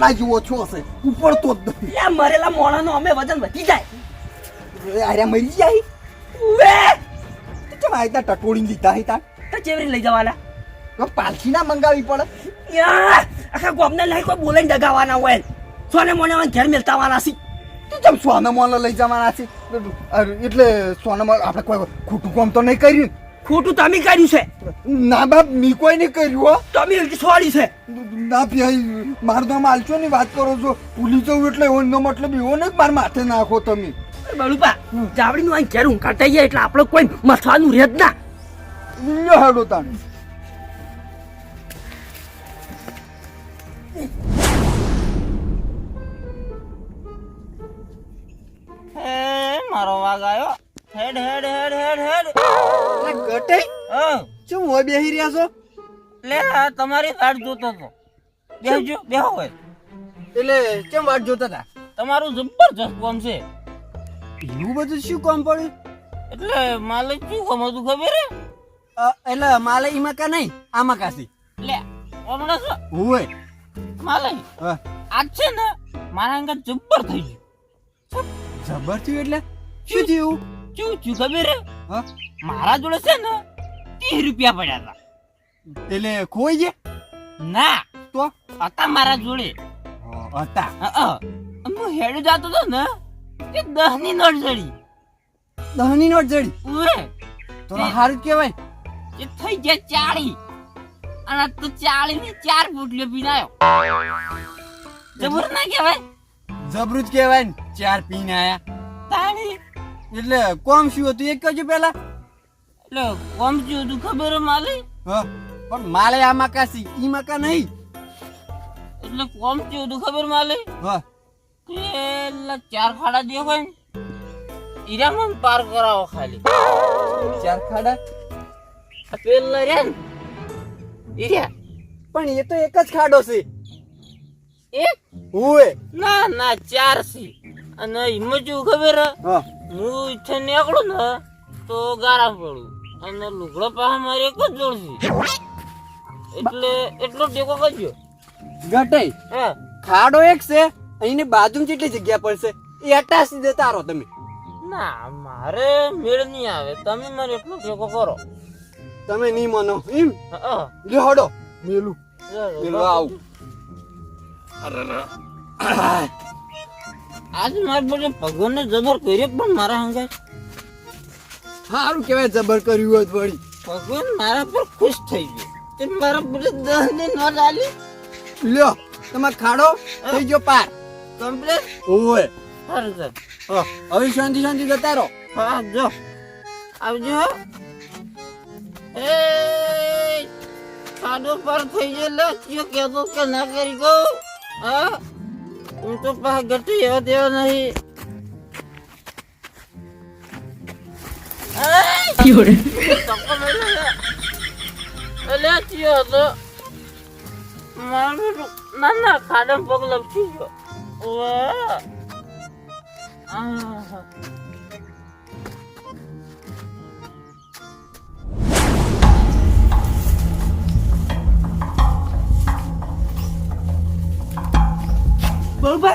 પાડા જેવો છો હશે. ઉપર તો જ નથી. લે મરેલા મોણાનો અમે વજન વધી જાય. અરે મરી જાય ઉવે! કેમ આ રીતના ટટોળી લીધા હતા તો ચેવરી લઈ જવાના? તો પાલખી ના મંગાવી પડે. યાર આખા ગોમને લઈ કોઈ બોલે ડગાવાના હોય. સોને મોને ઘેર મેલતાવાના તું તો સોને મોને લઈ જવાના છે? અરે, એટલે સોનામાં આપણે કોઈ ખોટું કામ તો નહીં કર્યું ખોટું તમે કર્યું છે. ના બાપ મી કોઈ નહીં કર્યું હો. તમે છોડી છે. ના ભાઈ મારું નામ આલચો ની વાત કરો છો. ભૂલી જવું એટલે એવો એનો મતલબ એવો ને મારા માથે નાખો તમે. બળુપા જાવડીનું અહીં ઘેર ઊંઘ કાઢાઈ જાય એટલે આપણે કોઈ મથવાનું રહે જ ના. લ્યો હેડો તાણે. મારો વાગ આવ્યો? હેડ હેડ હેડ હેડ હેડ. ગટે હા. શું હોય બેહી રહ્યા છો? લે આ તમારી વાટ જોતો હતો. બેહજો બેહો હોય એટલે કેમ વાટ જોતા હતા? તમારું જબરજસ્ત કામ છે. એવું બધું શું કામ પડ્યું? એટલે માલે શું કામ હતું ખબર હે? એટલે માલે ઈમાં કા નહીં આમાં કાસી લે હમણાં શું હોય માલે હા. આજ છે ને મારા અંગત જબ્બર થઈ ગયું. જબર થયું એટલે? શું થયું? શું શું ખબર? હે? મારા જોડે છે ને ત્રીસ રૂપિયા પડ્યા હતા. એટલે ખોઈ ગયા? ના. તો? હતા મારા જોડે. હતા. હું હેડ જાતો હતો ને કે દસની નોટ જડી. દહની નોટ જડી? ઉરે તો હારું કહેવાય. એ થઈ ગયા ચાળી. અને તો ચાળી ની ચાર પોટલીઓ પીનાયો. જબર ના કહેવાય? જબરું જ કહેવાય ને ચાર પીને આયા. તાણી એટલે કોમ શું હતું? એક કહેજો પેલા એટલે કોમ શું હતું ખબર માલે? હા પણ માલે આ માકા કાસી ઈ માકા નહીં. એટલે કોમ શું હતું ખબર માલે? હા. એટલે ચાર ખાડા દે હોય ને મન પાર કરાવો ખાલી. ચાર ખાડા? પેલા રે ઈર્યા પણ એ તો એક જ ખાડો છે. એક? હોય ના ના ચાર સી અને શું ખબર હે? ઈચ્છે નીકળું ને તો ગારા પડું. અને લુગડો પાસે મારે એક જ જોડશે એટલે એટલો ટેકો કરજો. ગટે હે. ખાડો એક છે અહીંની બાજુમાં કેટલી જગ્યા પડશે એ અટાસી દે તારો તમે. ના મારે મેળ નહીં આવે. તમે મને એટલો ટેકો કરો. તમે નહીં માનો એમ? હા. લ્યો હડો. મેલું. મેલું આવ. આજ મારે બધે ભગવાનને જબર કર્યો પણ મારા હંગે સારું કહેવાય જબર કર્યું હોત વળી. ભગવાન મારા પર ખુશ થઈ ગયો. તે મારા બધે દહને ન આલી લ્યો તમારે ખાડો થઈ ગયો પાર. કમ્પ્લેટ? ઓય સારું સર હવે શાંતિ શાંતિ જતા રહો. હા જો. આવજો એ ખાડો પર થઈ ગયેલો કયો કહેતો કે ના કરી ગયો. હા. હું તો પાછા ગટી એવો તેવો નહીં. ના ના ખાડો પગ લપસી ગયો. ઓય.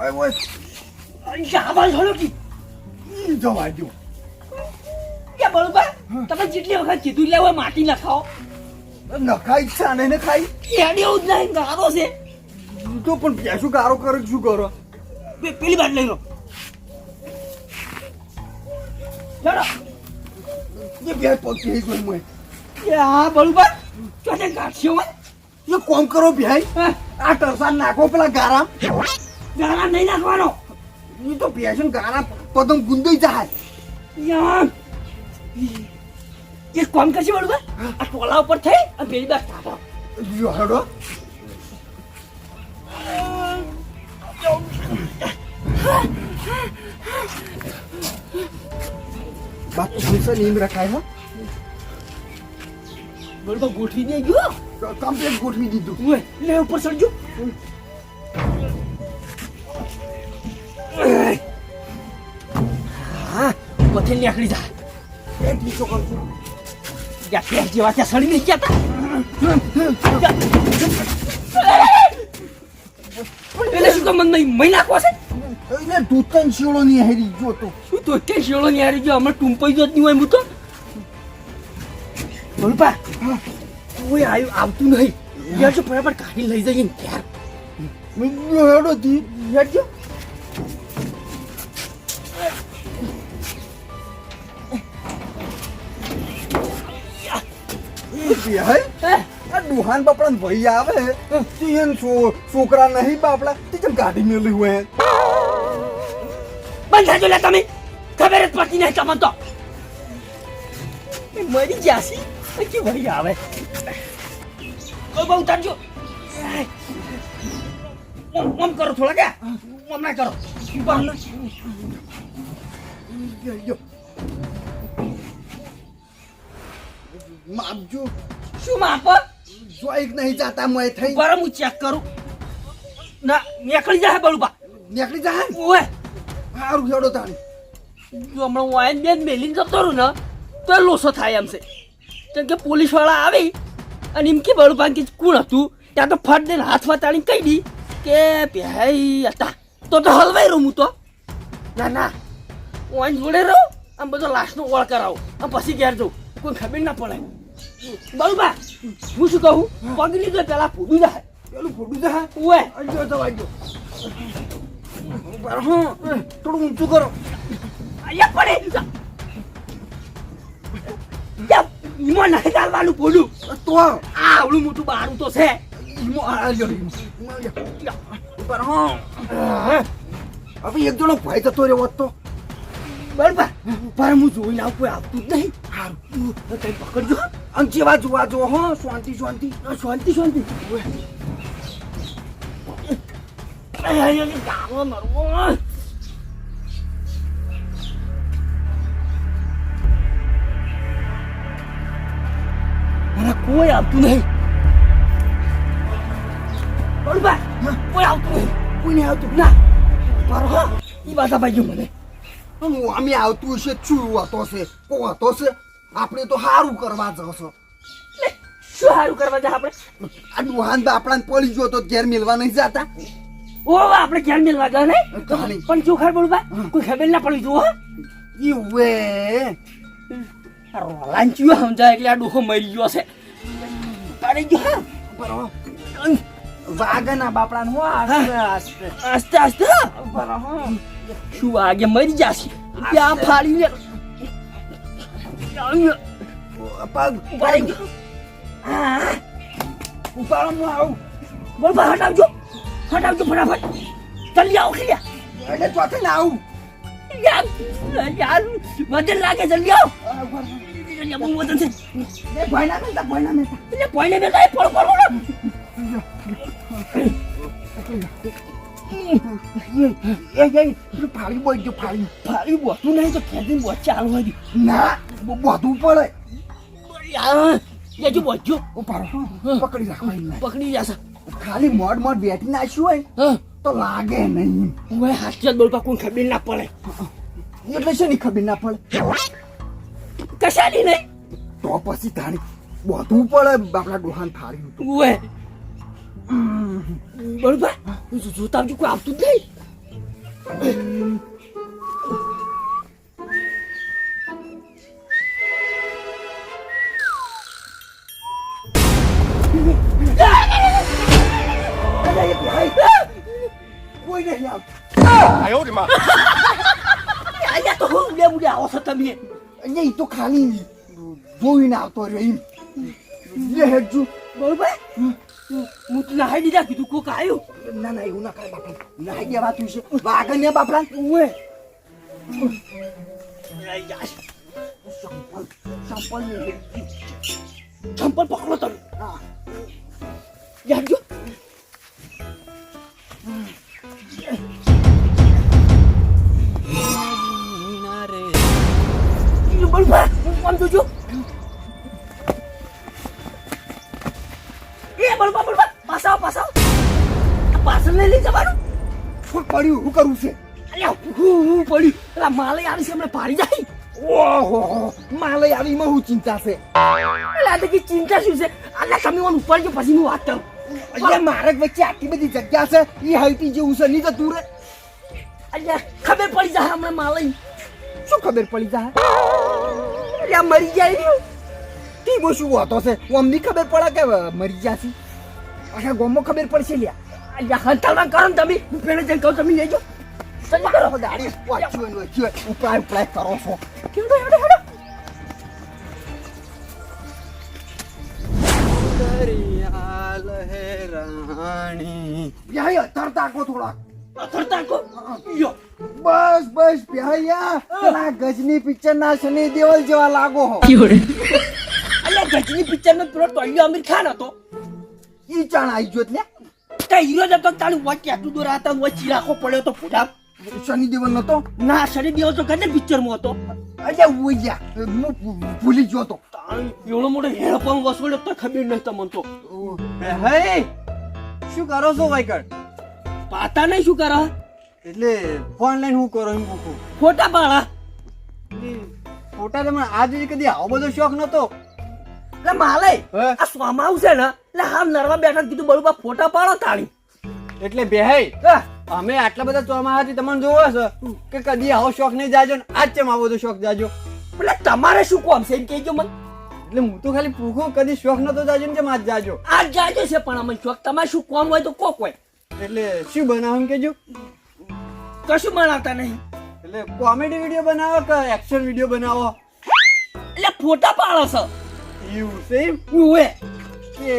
ઓય અહીં આવાજ હળો કી. ઈ જવા દો કે બળુપા તમે જેટલી વખત કીધું હવે માટી ના ખાઓ નખાઈ છાને ને ખાઈ એની એવું જ નહીં ગારો છે. તો પણ પેશું ગારો કરે શું કરો? પેલી બાદ લઈ લો. હેલો. એ બે પગ ગઈ મેં એ હા બળુપા ચોથે ગાંઠિયો એ કોમ કરો ભાઈ હા. આ ટરસાન નાખો પેલા ગારા ગાળા નહીં નાખવાનો. એ તો પેશન ગારા પદમ ગુંદાઈ જાય. એક કામ કરશે બળુપા આ ટોલા ઉપર થઈ અને પેલી બાર કાઢો હેડો. બાપ છે નીમ રખાય હો. બળુપા ગોઠવી દે ગયો કમ્પ્લેટ ગોઠવી દીધું. ઓય લે ઉપર ચડજો હા પછી નીકળી જા. એ ટીચો કરજો યા પેર જેવા ત્યાં સડી નહીં ગયા તા. એટલે શું કામ નહીં મહી નાખવો છે? એટલે દૂતન શિયોળો ની હેરી જો તો. શું તો કે શેળો ની હેરી ગયો? અમે ટૂંપાઈ જ નહીં હોય હું તો. બોલપા કોઈ આવ્યું આવતું નહીં. યાર જો ફટાફટ કાઢી લઈ જઈએ યાર હેડો દી યાર જો. ભાઈ બાપડા ને ભાઈ આવે તે છોકરા નહીં બાપડા. તે જેમ ગાડી મેલી હોય બંધ થાજો લે તમે. ખબર જ પડતી નહીં તમને તો. એ મરી ગયા પછી ભાઈ આવે? કોઈ બહુ ઉતારજો. ઓમ કરો થોડા કે ઓમ ના કરો. માપજો શું માપ જોઈક નહીં જાતા મય થઈ. બરાબર હું ચેક કરું. ના નીકળી જાય બળુબા નીકળી જા ઓય. સારું હેડો તાણી. જો હમણાં હું આયન બેન મેલીને જતો રહું ને તો લોસો થાય એમ છે. કેમ કે પોલીસવાળા આવી અને એમ કે બળુબા કે કોણ હતું? ત્યાં તો ફટ દઈને હાથમાં તાળી કહી દી કે ભાઈ હતા. તો તો હલવાઈ રહું હું તો. ના ના. ઓન જોડે રહો આમ બધો લાશનો ઓળ કરાવો. આમ પછી ઘેર જવું કોઈ ખબર ના પડે. બળુબા હું શું કહું? પગ લીધો પેલા ફૂડું જાય પેલું ફૂડું જાય ઓય. અજો તો હા. થોડું ઊંચું કરો. અહીંયા પડે. ઈમાં નહીં ચાલવાનું બોલું. તો આ આવડું મોટું બારું તો છે. હવે એક જણો ભાઈ જતો રહ્યો હોત તો. બરાબર. પર હું જોઈને આવું કોઈ આવતું જ નહીં. સારું કઈ પકડજો અને જેવા જોવા જો હો. શાંતિ શાંતિ. શાંતિ શાંતિ. ગાળો નરવો. કોઈ આવતું નહીં બરોબર કોઈ આવતું નહીં કોઈને આવતું ના પર હા ઈ બાધા ભાઈ મને હું અમે આવતું છે શું હતો છે કો હતો છે આપણે તો સારું કરવા જશો શું સારું કરવા જાય આપણે આ ડુહાન આપણાને પડી ગયો તો ઘેર મિલવા નહીં જતા ઓ આપણે ક્યાં મેળવા ગયા ને કહાની. પણ શું ખબર બરોબર કોઈ ખબર ના પડી જુઓ ઈવે રોલાન ચિયો સમજાય એટલે આ ડોહો મરી ગયો છે પાડી ગયો. હા. વાગના બાપડા હો આસ્તે આસ્તે આસ્તે હા. શું વાગે મરી જશે? ત્યાં ફાડી લે. પગ ઉપાડી ગયો. હા. ઉપાડો હું આવું. બા હટાવજો. હટાવજો ફટાફટ. જલ્દી આવો ખીયા એટલે ચોથે ને આવું. યાર યાર વજન લાગે જલ્દી આવો. આવો, બહુ વજન છે. એ ના મિલતા એટલે. એ ફાળી બોઈ ગયો ફાળી. બોતું નહીં તો ખેતી બોત ચાલુ હોય ના બ- પડે. યાર જજો બોજો ઉપાડો પકડી રાખો પકડી જાશે. ખાલી મોડ મોડ બેઠી નાખ્યું હોય તો લાગે નહીં. ઓય હાથ બોલવા કોઈ ખબર ના પડે. એટલે શેની ખબર ના પડે? કશાની નહીં તો પછી તારી બધું પડે બાપડા ડોહાન ફાડી ઓય બરોબર જોતા આવજો કોઈ આવતું જ નહીં કોઈ નહીં આવતું 哎呦我的妈！ અહીંયા તો હું ઉડે ઉડે આવો છો તમે અહીંયા ઈ તો ખાલી જોઈને આવતો રહ્યો એમ લે હેડજુ બરોબર હું તો નાહી દીધા કીધું કોક આવ્યું ના ના એવું ના કરે બાપા નાઈ દેવાતું છે વાગે ને બાપડા ઓય સંપલ સંપલ ને ચંપલ પકડો તમે હા બરોબર આમ જોજો એ બરોબર બરોબર પાછા પાછા પાછળ લઈ લઈ જવાનું શું પડ્યું શું કરવું છે અલ્યા હું હું પડ્યું પેલા માલે આવી છે હમણાં પાડી જાય ઓહો માલય આવીમાં હું ચિંતા છે આ તો કે ચિંતા શું છે આલા તમે મને ઉપર જો પછી હું વાત કરું અહીંયા મારે વચ્ચે આટલી બધી જગ્યા છે એ હાઈટી જેવું છે નહીં તો તું રે અલ્યા ખબર પડી જાય હમણાં શું ખબર પડી જાય અલ્યા મરી જાય રહ્યો ટીમો શું હોતો છે અમને ખબર પડે કે મરી જાસી આખા ગોમો ખબર પડશે લ્યા અલ્યા હંતાલમાં કરો ને તમે હું પેલે જઈને કહું તમે લેજો ચાલો કરો ગાડી વાંચ્યું વાંચ્યું. ઉપાય ઉપાય કરો છો કેમ તો હેડો હેડો દરિયા લહેરાણી યાય અત્તર તાકો થોડાક યો. બસ બસ પ્યાયા પેલા ગજની પિક્ચર ના શનિ દેવલ જેવા લાગો હો. અલ્યા ગજની પિક્ચર નો પેલો ટોલિયો આમિર ખાન હતો. ઈ ચાણ આઈ ગયો એટલે? તે હીરો જતો તાળી વચ્ચે આટલું દૂર હતા હું ચીરાખો પડ્યો તો પૂજા શનિ દેવલ નતો? ના શનિ દેવ તો કદે પિક્ચરમાં હતો. અલ્યા ઉઈ હું ભૂલી ગયો તો. એવડો મોટો હેડપંપ વસોડ્યો તો ખબર નહીં તમને તો. હે શું કરો છો વાઈકર પાતા નહીં શું કરો? એટલે ફોન લઈને હું કરો એમ પૂછું? ફોટા પાડા. ફોટા તમે આજ કદી આવો બધો શોખ નતો એટલે માલે હે? આ સ્વામા આવશે ને એટલે હાલ નરવા બેઠા કીધું બરોબર ફોટા પાડો તાળી. એટલે બેહાઈ હા, અમે આટલા બધા ચોમાહાથી તમને જોવો છે કે કદી આવો શોખ નહીં જાજો ને આજ ચમ આવો બધો શોખ જાજો? એટલે તમારે શું કોમ છે એમ કહેજો મને. એટલે હું તો ખાલી પૂછું કદી શોખ નતો જાજો ને કેમ આજ જાજો? આજ જાજો છે પણ અમને શોખ. તમારે શું કોમ હોય તો કોક હોય. એટલે શું બનાવો એમ કેજો કશું બનાવતા નહીં. એટલે કોમેડી વીડિયો બનાવો કે એક્શન વીડિયો બનાવો? એટલે ફોટા પાડો છો. એવું સેમ ઓએ કે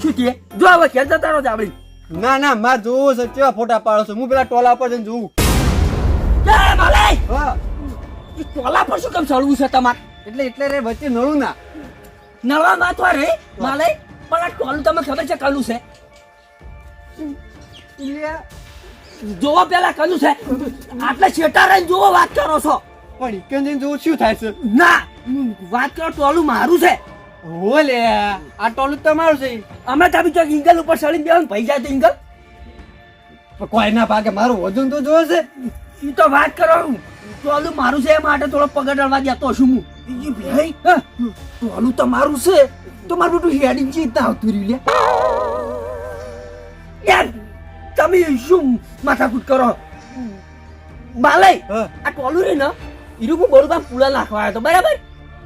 શું કે? જો હવે ખેલ જતા રહો જાબડી ના ના માર જોવો છે કેવા ફોટા પાડો છો. હું પેલા ટોલા પર જઈને જોઉં. જય માલે. હા. ટોલા પર શું કેમ ચડવું છે તમારે? એટલે એટલે રે વચ્ચે નળું ના. નળવા માથવા રે માલે. પણ આ ટોલું તમે ખબર છે કાલું છે? જોવો પેલા કલું છે. આટલે છેટા રહીને જોવો વાત કરો છો. પણ ઇકન જઈને જોવો શું થાય છે? ના વાત કરો ટોલું મારું છે. ઓલે લે આ ટોલું તો તમારું છે. અમે તમે ચોક ઇંગલ ઉપર ચડીને બેહો ને ભાઈ જાય તો ઇંગલ કોઈ ના ભાગે મારું વજન તો જોવે છે. એ તો વાત કરો ટોલું મારું છે એ માટે થોડો પગડવા જતો છું હું? બીજી ભાઈ ટોલું તો મારું છે. તો મારું હેડિંગ હેડી ચીતા આવતું રહ્યું લે તમે શું માથાકૂટ કરો? બાલય. આ ટોલું રે ને ઈરું હું બરોબર પુલા નાખવા આવ્યો હતો બરાબર?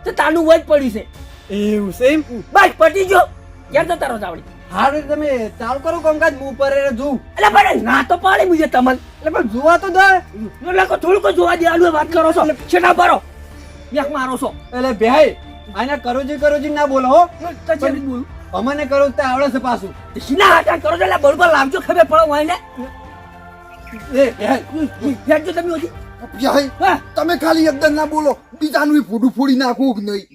તો તાનું વજ પડી છે. એવું એમ? બસ પટી ગયો. યાર જતા રહો ચાવડી હા તો તમે ચાલુ કરો કામકાજ હું ઉપર જોઉં. એટલે પણ ના તો પાડે મુજે તમને. એટલે પણ જોવા તો દે. એટલે કો થોડું કોઈ જોવા દે આલુ વાત કરો છો. છેટા ભરો. યાક મારો છો. એટલે બેહાઈ આને કરોજી કરોજી ના બોલો હો. તો છેડી બોલ. અમને કરો તો આવડે છે પાછું. સીના હાટા કરો એટલે બરોબર લાવજો ખબર પડો હોય ને એ ફેંકજો તમે ઓછી ભાઈ તમે ખાલી એકદમ ના બોલો બીજાનું ફૂડું ફૂડી નાખું કે નહીં?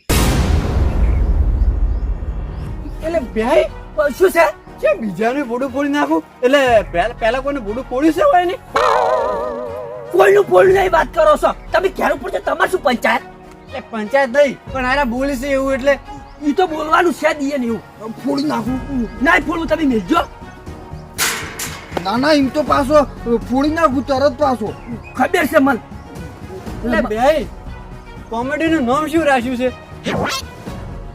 એટલે ભાઈ શું છે? કે બીજાનું ફૂડું ફોડી નાખું એટલે પહેલા પહેલા કોઈને ફૂડું ફોડ્યું છે હોય ને કોઈનું પોળું નહીં વાત કરો છો. તમે ક્યારે ઉપર તમારે શું પંચાયત? એટલે પંચાયત નહીં પણ આરા બોલી છે એવું એટલે ઈ તો બોલવાનું છે દીએ ને એવું. ફોડી નાખું. ના ફોડવું તમે મિલજો. ના ના એમ તો પાછો ફોડી નાખું તરત પાછો. ખબર છે મન. એટલે બેહાઈ કોમેડીનું નામ શું રાખ્યું છે?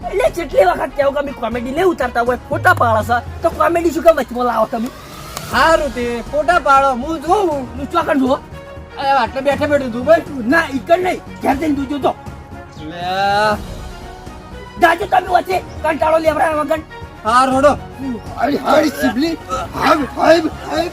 એટલે જેટલી વખત કેવું કે અમે કોમેડી નહીં ઉતારતા હોય ફોટા પાડો છો તો કોમેડી શું કામ વચમાં લાવો તમે? સારું તે ફોટા પાડો હું જોઉં. નું ચોકન જુઓ. આટલે બેઠા બેઠું તું ભાઈ. ના ઈકડ નહીં. ઘેર જઈને તું તો લે જાજો તમે વચ્ચે કંટાળો લેવડા વગર. હા રોડો હાય હાઈ સિબલી હાઈ હાઈ હાય.